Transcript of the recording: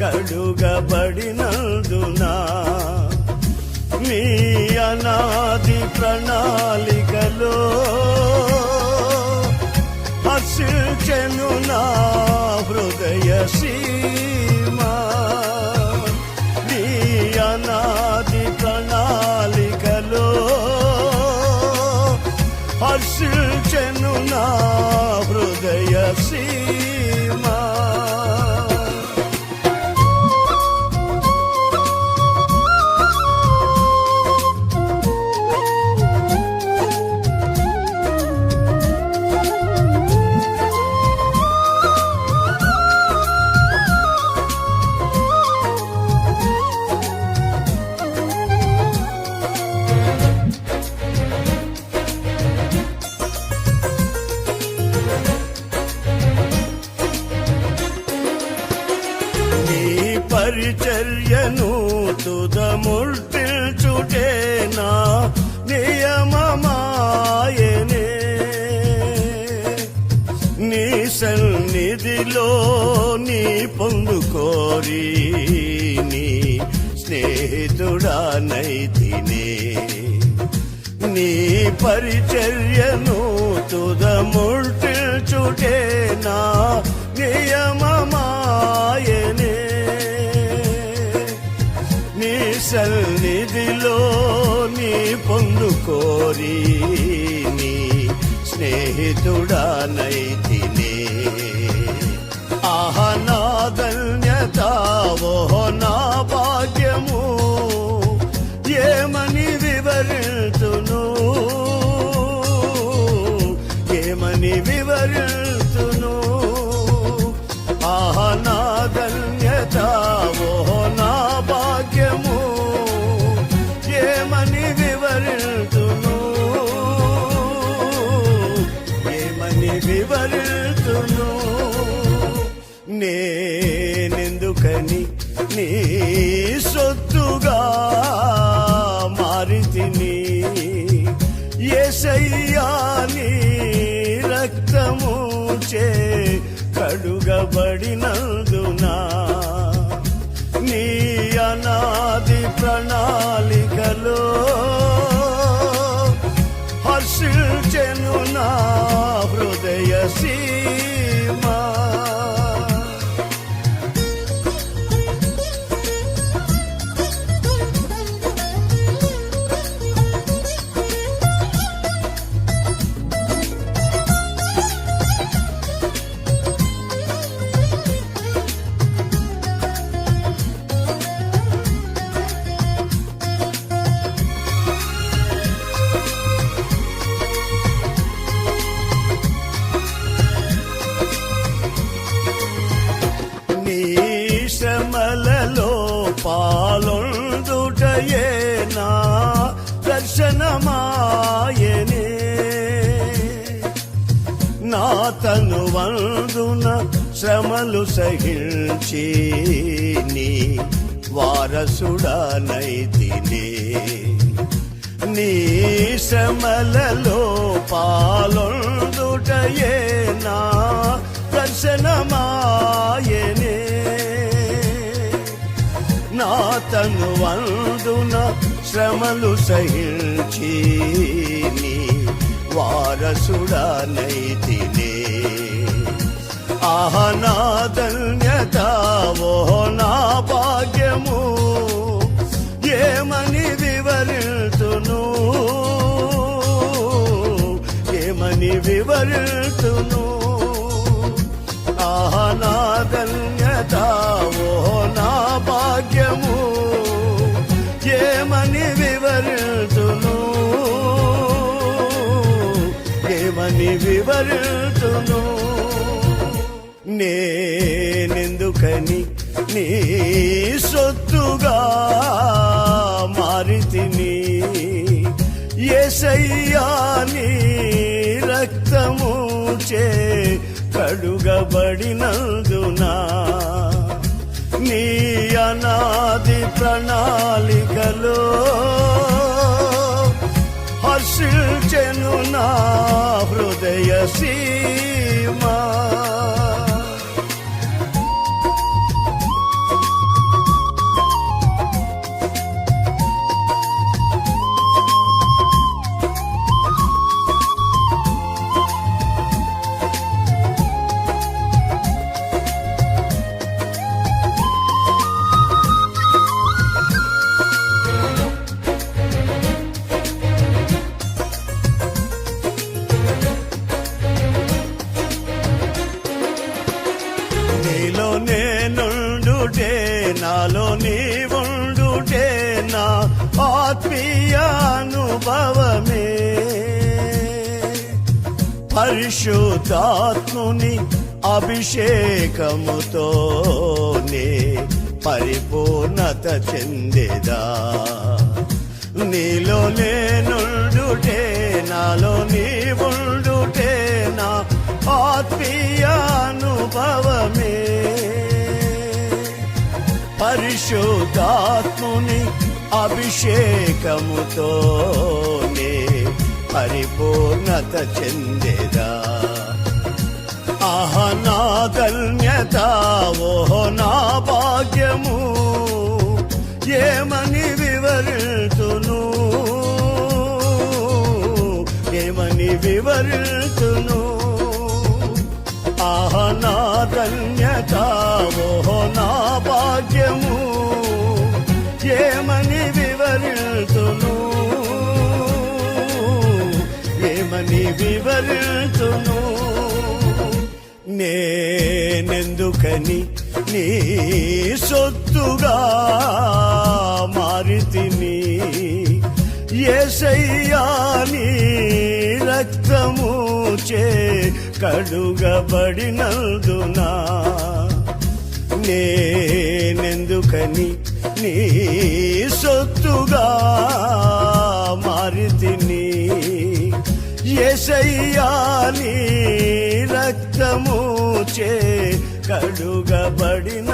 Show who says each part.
Speaker 1: కడుగబడినందున మీ అనాది ప్రణాళికలో హర్షించెను నా హృదయ పరిచర్యను తుదముర్తిల్చుటేనా నియమమాయనే. నీ సన్నిధిలో నీ పొందుకోరి నీ స్నేహితుడానైతినే నీ పరిచర్యను తుదము పొందుకోరి నీ స్నేహితుడానైతినే. ఆహ నా ధన్యత ఓహో నా భాగ్యము ఏమని వివరితును? ఏమని వివరితును? నీ సొత్తుగా మారితిని ఏసయ్యా నీ రక్తము చే కడుగబడినందునా నీ అనాది ప్రణాళికలో హర్షించెను నా హృదయ సీ అతను వందున శ్రమలు సహించి నీ వారసుడానైతినే నీ శ్రమలలో పాలొందుటయే నా దర్శనమాయనే. నా తను వందున శ్రమలు సహించి నీ వారసుడానైతినే ఆహ నా ధన్యత ఓ నా భాగ్యము. ఏమని వివరితును? ఏమని వివరితును? ఆహ నా ధన్యత ఓ నా భాగ్యము. ఏమని వివరితును? ఏమని వివరితును? నేనెందుకని నీ సొత్తుగా మారితిని ఏసయ్యాని రక్తము చే కడుగబడినందునా? నీ అనాది ప్రణాళికలో హర్షిల్చెను నా హృదయ సీ పరిశుద్ధాత్ముని అభిషేకముతోనే పరిపూర్ణత చెందేదా. నీలో నేనుండుటే నాలో నీవుండుటే నా ఆత్మీయానుభవమే పరిశుద్ధాత్ముని అభిషేకముతోనే పరిపూర్ణత చెందే ఆహ నా ధన్యత ఓహో నా భాగ్యము. ఏమని వివరితును ఏమని వివరితును ఆహ నా ధన్యత ఓహో నా భాగ్యము. ఏమని వివరితును ఏమని నేనెందుకని నీ సొత్తుగా మారితిని? ఏసయ్యాని రక్తము చే కడుగబడినందునా. నేనెందుకని నీ సొత్తుగా ఎసయ్యాని రక్తము చే కడుగబడినందునా